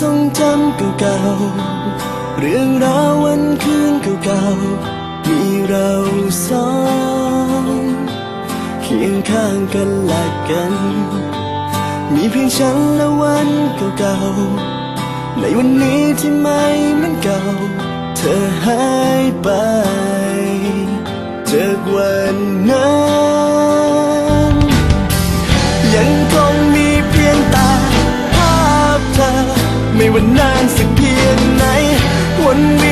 ทรงจำเก่าๆเรื่องราววันคืนเก่าๆมีเราสองเคียงข้างกันและกัน มีเพียงฉันและวันเก่าๆในวันนี้ที่ไม่เหมือนเก่า เธอหายไป นานสักเพียงไหนวันนี้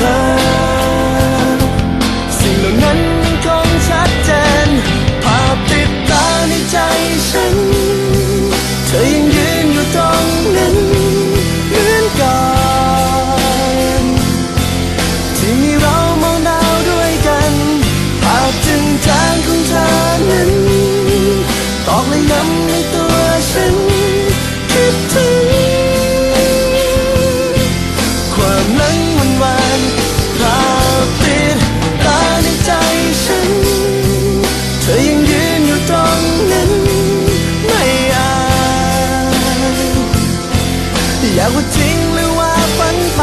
time อยากว่าจริงหรือว่าฝันไป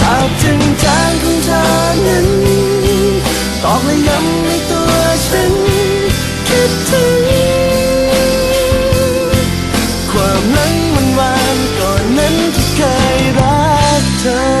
ภาพจึงจางของเธอนั้นตอกและย้ำในตัวฉัน คิดถึง ความหลังมันวานก่อนนั้นที่เคยรักเธอ